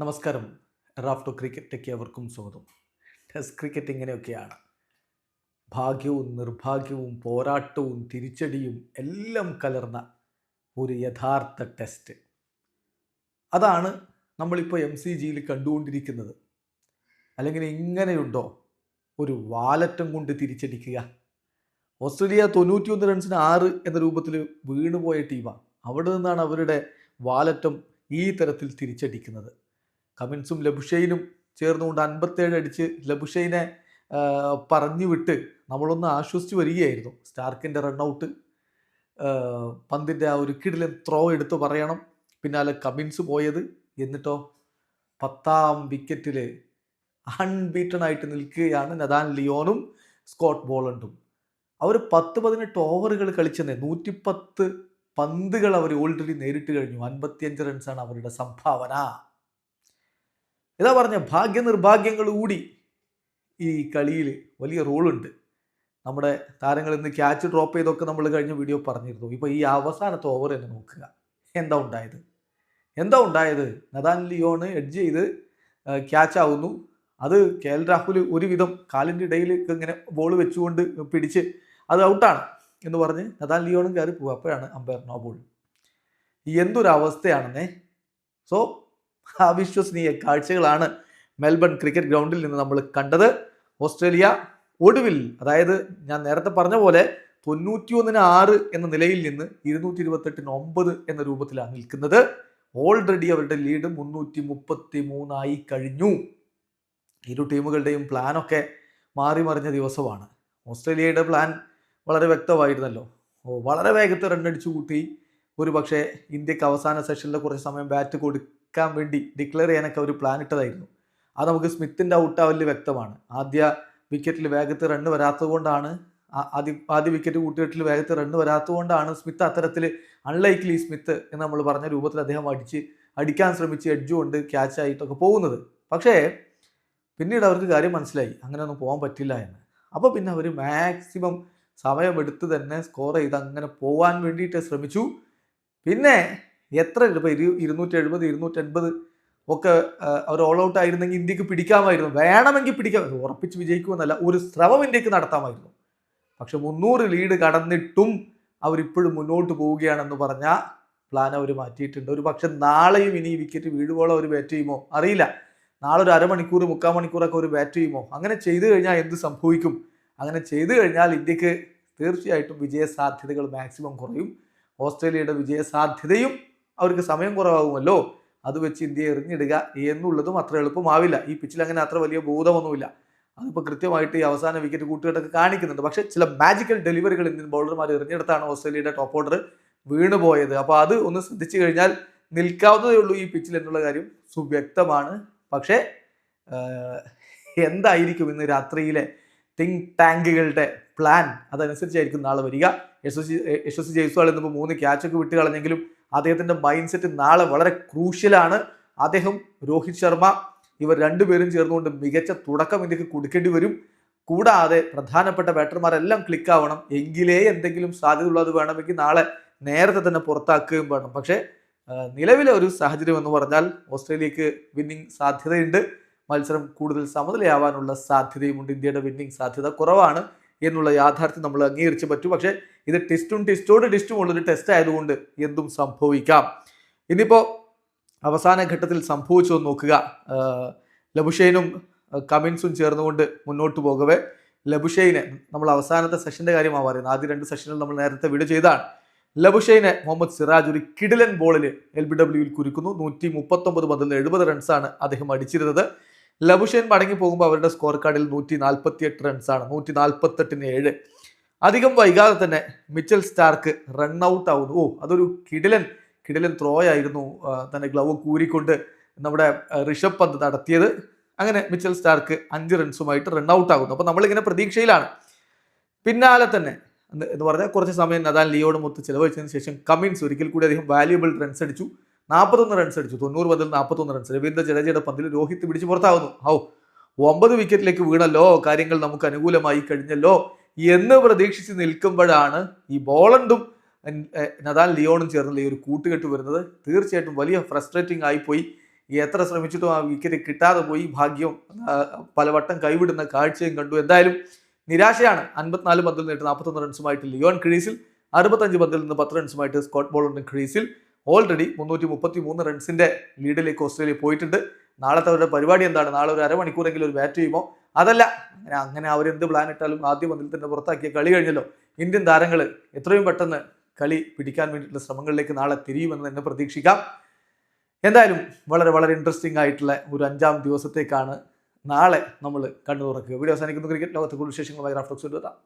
നമസ്കാരം. റാഫ്റ്റോ ക്രിക്കറ്റൊക്കെ അവർക്കും സ്വാഗതം. ടെസ്റ്റ് ക്രിക്കറ്റ് ഇങ്ങനെയൊക്കെയാണ്. ഭാഗ്യവും നിർഭാഗ്യവും പോരാട്ടവും തിരിച്ചടിയും എല്ലാം കലർന്ന ഒരു യഥാർത്ഥ ടെസ്റ്റ്. അതാണ് നമ്മളിപ്പോൾ എം സി ജിയിൽ കണ്ടുകൊണ്ടിരിക്കുന്നത്. അല്ലെങ്കിൽ ഇങ്ങനെയുണ്ടോ? ഒരു വാലറ്റം കൊണ്ട് തിരിച്ചടിക്കുക. ഓസ്ട്രേലിയ തൊണ്ണൂറ്റിയൊന്ന് റൺസിന് ആറ് എന്ന രൂപത്തിൽ വീണുപോയ ടീമാണ് അവിടെ നിന്നാണ് അവരുടെ വാലറ്റം ഈ തരത്തിൽ തിരിച്ചടിക്കുന്നത്. കമിൻസും ലബുഷയിലും ചേർന്നുകൊണ്ട് അൻപത്തേഴ് അടിച്ച് ലബുഷയിനെ പറഞ്ഞു വിട്ട് നമ്മളൊന്ന് ആശ്വസിച്ച് വരികയായിരുന്നു. സ്റ്റാർക്കിന്റെ റണ്ണൗട്ട് പന്തിന്റെ ആ ഒരു കിടിലൻ ത്രോ എടുത്ത് പറയണം. പിന്നാലെ കമിൻസ് പോയത് എന്നിട്ടോ പത്താം വിക്കറ്റിൽ അൺബീറ്റൺ ആയിട്ട് നിൽക്കുകയാണ് നദാൻ ലിയോണും സ്കോട്ട് ബോളണ്ടും. അവർ പത്ത് പതിനെട്ട് ഓവറുകൾ കളിച്ചെന്നേ നൂറ്റിപ്പത്ത് പന്തുകൾ അവർ ഓൾറെഡി നേരിട്ട് കഴിഞ്ഞു. അൻപത്തിയഞ്ച് റൺസാണ് അവരുടെ സംഭാവന. ഇതാ പറഞ്ഞ ഭാഗ്യ നിർഭാഗ്യങ്ങൾ കൂടി ഈ കളിയിൽ വലിയ റോളുണ്ട്. നമ്മുടെ താരങ്ങൾ ഇന്ന് ക്യാച്ച് ഡ്രോപ്പ് ചെയ്തൊക്കെ നമ്മൾ കഴിഞ്ഞ വീഡിയോ പറഞ്ഞിരുന്നു. ഇപ്പോൾ ഈ അവസാനത്തെ ഓവർ തന്നെ നോക്കുക. എന്താ ഉണ്ടായത്? എന്താ ഉണ്ടായത്? നദാൻ ലിയോണ് എഡ്ജ് ചെയ്ത് ക്യാച്ച് ആവുന്നു. അത് കെ എൽ രാഹുൽ ഒരുവിധം കാലിന്റെ ഇടയിൽ ഇങ്ങനെ ബോൾ വെച്ചുകൊണ്ട് പിടിച്ച് അത് ഔട്ടാണ് എന്ന് പറഞ്ഞ് നദാൻ ലിയോണും കയറി പോകും അപ്പോഴാണ് അമ്പയർ നോ ബോൾ എന്തൊരു അവസ്ഥയാണെന്നേ സോ അവിശ്വസനീയ കാഴ്ചകളാണ് മെൽബൺ ക്രിക്കറ്റ് ഗ്രൗണ്ടിൽ നിന്ന് നമ്മൾ കണ്ടത്. ഓസ്ട്രേലിയ ഒടുവിൽ അതായത് ഞാൻ നേരത്തെ പറഞ്ഞ പോലെ തൊണ്ണൂറ്റിയൊന്നിന് ആറ് എന്ന നിലയിൽ നിന്ന് ഇരുന്നൂറ്റി ഇരുപത്തെട്ടിന് ഒമ്പത് എന്ന രൂപത്തിലാണ് നിൽക്കുന്നത്. ഓൾറെഡി അവരുടെ ലീഡ് മുന്നൂറ്റി മുപ്പത്തി മൂന്നായി കഴിഞ്ഞു. ഇരു ടീമുകളുടെയും പ്ലാനൊക്കെ മാറി മറിഞ്ഞ ദിവസമാണ്. ഓസ്ട്രേലിയയുടെ പ്ലാൻ വളരെ വ്യക്തമായിരുന്നല്ലോ. വളരെ വേഗത്തിൽ റണ്ണടിച്ചു കൂട്ടി ഒരു പക്ഷേ ഇന്ത്യയ്ക്ക് അവസാന സെഷനിൽ കുറച്ച് സമയം ബാറ്റ് കൊടുക്കാൻ വേണ്ടി ഡിക്ലെയർ ചെയ്യാനൊക്കെ ഒരു പ്ലാൻ ഇട്ടതായിരുന്നു. അത് നമുക്ക് സ്മിത്തിന്റെ ഔട്ടാവൽ വ്യക്തമാണ്. ആദ്യ വിക്കറ്റിൽ വേഗത്തിൽ റണ്ണ് വരാത്തതുകൊണ്ടാണ് ആദ്യ ആദ്യ വിക്കറ്റ് കൂട്ടുകെട്ടിൽ വേഗത്തിൽ റണ്ണ് വരാത്തതുകൊണ്ടാണ് സ്മിത്ത് അത്തരത്തിൽ അൺലൈക്ലി സ്മിത്ത് എന്ന് നമ്മൾ പറഞ്ഞ രൂപത്തിൽ അദ്ദേഹം അടിച്ച് അടിക്കാൻ ശ്രമിച്ച് എഡ്ജ് കൊണ്ട് ക്യാച്ച് ആയിട്ടൊക്കെ പോകുന്നത്. പക്ഷേ പിന്നീട് അവർക്ക് കാര്യം മനസ്സിലായി. അങ്ങനെ ഒന്നും പോകാൻ പറ്റില്ല എന്ന്. അപ്പോൾ പിന്നെ അവർ മാക്സിമം സമയമെടുത്ത് തന്നെ സ്കോർ ചെയ്ത് അങ്ങനെ പോകാൻ വേണ്ടിയിട്ട് ശ്രമിച്ചു. പിന്നെ എത്ര ഇപ്പോൾ ഇരു ഇരുന്നൂറ്റി എഴുപത് ഇരുന്നൂറ്റൻപത് ഒക്കെ അവർ ഓൾ ഔട്ട് ആയിരുന്നെങ്കിൽ ഇന്ത്യയ്ക്ക് പിടിക്കാമായിരുന്നു. വേണമെങ്കിൽ പിടിക്കാം. ഉറപ്പിച്ച് വിജയിക്കുമെന്നല്ല ഒരു ശ്രമം ഇന്ത്യയ്ക്ക് നടത്താമായിരുന്നു. പക്ഷെ മുന്നൂറ് ലീഡ് കടന്നിട്ടും അവരിപ്പോഴും മുന്നോട്ട് പോവുകയാണെന്ന് പറഞ്ഞ പ്ലാൻ അവർ മാറ്റിയിട്ടുണ്ട്. ഒരു പക്ഷെ നാളെയും ഇനി വിക്കറ്റ് വീഴുവോളം അവർ ബാറ്റ് ചെയ്യുമോ? അറിയില്ല. നാളെ ഒരു അരമണിക്കൂർ മുക്കാൽ മണിക്കൂറൊക്കെ ഒരു ബാറ്റ് ചെയ്യുമോ? അങ്ങനെ ചെയ്തു കഴിഞ്ഞാൽ എന്ത് സംഭവിക്കും? അങ്ങനെ ചെയ്തു കഴിഞ്ഞാൽ ഇന്ത്യയ്ക്ക് തീർച്ചയായിട്ടും വിജയ സാധ്യതകൾ മാക്സിമം കുറയും. ഓസ്ട്രേലിയയുടെ വിജയ സാധ്യതയും അവർക്ക് സമയം കുറവാകുമല്ലോ. അത് വെച്ച് ഇന്ത്യയെ എറിഞ്ഞിടുക എന്നുള്ളതും അത്ര എളുപ്പമാവില്ല. ഈ പിച്ചിൽ അങ്ങനെ അത്ര വലിയ ബോധമൊന്നുമില്ല അതിപ്പോൾ കൃത്യമായിട്ട് ഈ അവസാന വിക്കറ്റ് കൂട്ടുകെട്ടൊക്കെ കാണിക്കുന്നുണ്ട്. പക്ഷേ ചില മാജിക്കൽ ഡെലിവറികൾ ഇന്ത്യൻ ബൗളർമാർ എറിഞ്ഞെടുത്താണ് ഓസ്ട്രേലിയയുടെ ടോപ്പ് ഓർഡർ വീണുപോയത് അപ്പോൾ അത് ഒന്ന് ശ്രദ്ധിച്ചു കഴിഞ്ഞാൽ നിൽക്കാവുന്നതേ ഉള്ളൂ ഈ പിച്ചിൽ എന്നുള്ള കാര്യം സുവ്യക്തമാണ്. പക്ഷേ എന്തായിരിക്കും ഇന്ന് രാത്രിയിലെ തിങ്ക് ടാങ്കുകളുടെ പ്ലാൻ അതനുസരിച്ചായിരിക്കും നാളെ വരിക. യശസ്വി യശസ്വി ജയ്സ്വാൾ ഇന്നിപ്പോൾ മൂന്ന് ക്യാച്ചൊക്കെ വിട്ട് കളഞ്ഞെങ്കിലും അദ്ദേഹത്തിന്റെ മൈൻഡ് സെറ്റ് നാളെ വളരെ ക്രൂഷ്യലാണ് അദ്ദേഹം രോഹിത് ശർമ്മ ഇവർ രണ്ടുപേരും ചേർന്നുകൊണ്ട് മികച്ച തുടക്കം ഇന്ത്യയ്ക്ക് കൊടുക്കേണ്ടി വരും. കൂടാതെ പ്രധാനപ്പെട്ട ബാറ്റർമാരെല്ലാം ക്ലിക്കാവണം എങ്കിലേ എന്തെങ്കിലും സാധ്യത ഉള്ളത് വേണമെങ്കിൽ നാളെ നേരത്തെ തന്നെ പുറത്താക്കുകയും വേണം. പക്ഷേ നിലവിലെ ഒരു സാഹചര്യം എന്ന് പറഞ്ഞാൽ ഓസ്ട്രേലിയക്ക് വിന്നിംഗ് സാധ്യതയുണ്ട്. മത്സരം കൂടുതൽ സമനിലയാവാനുള്ള സാധ്യതയുമുണ്ട്. ഇന്ത്യയുടെ വിന്നിംഗ് സാധ്യത കുറവാണ്. എന്നുള്ള യാഥാർത്ഥ്യം നമ്മൾ അംഗീകരിച്ച് പറ്റും. പക്ഷേ ഇത് ടെസ്റ്റും ടെസ്റ്റോട് ടെസ്റ്റും ഉള്ളൊരു ടെസ്റ്റ് ആയതുകൊണ്ട് എന്തും സംഭവിക്കാം. ഇനിയിപ്പോൾ അവസാന ഘട്ടത്തിൽ സംഭവിച്ചു നോക്കുക. ലബുഷൈനും കമിൻസും ചേർന്നുകൊണ്ട് മുന്നോട്ട് പോകവേ. ലബുഷൈനെ നമ്മൾ അവസാനത്തെ സെഷന്റെ കാര്യമാണ് പറയുന്നത്. ആദ്യ രണ്ട് സെഷനിൽ നമ്മൾ നേരത്തെ വിട ചെയ്താണ്. ലബുഷൈനെ മുഹമ്മദ് സിറാജ് ഒരു കിടിലൻ ബോളിൽ എൽ ബി ഡബ്ല്യുവിൽ കുരുക്കുന്നു. നൂറ്റി മുപ്പത്തൊമ്പത് മുതൽ എഴുപത് റൺസാണ് അദ്ദേഹം അടിച്ചിരുന്നത്. ലബുഷൈൻ മടങ്ങി പോകുമ്പോൾ അവരുടെ സ്കോർ കാർഡിൽ നൂറ്റി നാൽപ്പത്തി എട്ട് റൺസാണ് നൂറ്റി നാൽപ്പത്തെട്ടിന് ഏഴ്. അധികം വൈകാതെ തന്നെ മിച്ചൽ സ്റ്റാർക്ക് റൺ ഔട്ട് ആവുന്നു. ഓ അതൊരു കിടിലൻ കിടിലൻ ത്രോ ആയിരുന്നു തന്നെ ഗ്ലവ് കൂരിക്കൊണ്ട് നമ്മുടെ ഋഷഭ് പന്ത് നടത്തിയത്. അങ്ങനെ മിച്ചൽ സ്റ്റാർക്ക് അഞ്ച് റൺസുമായിട്ട് റൺ ഔട്ട് ആകുന്നു. അപ്പോൾ നമ്മളിങ്ങനെ പ്രതീക്ഷയിലാണ്. പിന്നാലെ തന്നെ എന്ന് പറഞ്ഞാൽ കുറച്ച് സമയം നദാൻ ലിയോട് മൊത്തം ചിലവഴിച്ചതിന് ശേഷം കമിൻസ് ഒരിക്കൽ കൂടി അധികം വാല്യുബിൾ റൺസ് അടിച്ചു. നാൽപ്പത്തൊന്ന് റൺസ് അടിച്ചു. തൊണ്ണൂറ് പന്തിൽ നാൽപ്പത്തൊന്ന് റൺസ് രവീന്ദ്ര ജഡേജയുടെ പന്തിൽ രോഹിത് പിടിച്ച് പുറത്താവുന്നു. ഹൗ. ഒമ്പത് വിക്കറ്റിലേക്ക് വീണല്ലോ. കാര്യങ്ങൾ നമുക്ക് അനുകൂലമായി കഴിഞ്ഞല്ലോ എന്ന് പ്രതീക്ഷിച്ച് നിൽക്കുമ്പോഴാണ് ഈ ബോളണ്ടും നദാൽ ലിയോണും ചേർന്നുള്ള ഈ ഒരു കൂട്ടുകെട്ട് വരുന്നത്. തീർച്ചയായിട്ടും വലിയ ഫ്രസ്ട്രേറ്റിംഗ് ആയിപ്പോയി. എത്ര ശ്രമിച്ചിട്ടും ആ വിക്കറ്റ് കിട്ടാതെ പോയി. ഭാഗ്യം പലവട്ടം കൈവിടുന്ന കാഴ്ചയും കണ്ടു. എന്തായാലും നിരാശയാണ്. അൻപത്തിനാല് പന്തിൽ നിന്നിട്ട് നാൽപ്പത്തൊന്ന് റൺസുമായിട്ട് ലിയോൺ ക്രീസിൽ അറുപത്തഞ്ച് പന്തിൽ നിന്ന് പത്ത് റൺസുമായിട്ട് സ്കോട്ട് ബോളറിന്റെ ക്രീസിൽ. ഓൾറെഡി മുന്നൂറ്റി മുപ്പത്തി മൂന്ന് റൺസിന്റെ ലീഡിലേക്ക് ഓസ്ട്രേലിയ പോയിട്ടുണ്ട്. നാളത്തെ അവരുടെ പരിപാടി എന്താണ്? നാളെ ഒരു അരമണിക്കൂറെങ്കിലും ഒരു ബാറ്റ് ചെയ്യുമോ? അതല്ല അങ്ങനെ അങ്ങനെ അവരെന്ത് പ്ലാൻ ഇട്ടാലും ആദ്യ മന്ത്രി തന്നെ പുറത്താക്കിയ കളി കഴിഞ്ഞല്ലോ. ഇന്ത്യൻ താരങ്ങൾ എത്രയും പെട്ടെന്ന് കളി പിടിക്കാൻ വേണ്ടിയിട്ടുള്ള ശ്രമങ്ങളിലേക്ക് നാളെ തിരിയുമെന്ന് തന്നെ പ്രതീക്ഷിക്കാം. എന്തായാലും വളരെ വളരെ ഇൻട്രസ്റ്റിംഗ് ആയിട്ടുള്ള ഒരു അഞ്ചാം ദിവസത്തേക്കാണ് നാളെ നമ്മൾ കണ്ണു തുറക്കുക വീഡിയോ അവസാനിക്കുന്ന. ക്രിക്കറ്റ് ലോകത്തെ കൂടുതൽ വിശേഷങ്ങളുമായി റാഫ്റ്റോക്സ് എത്താം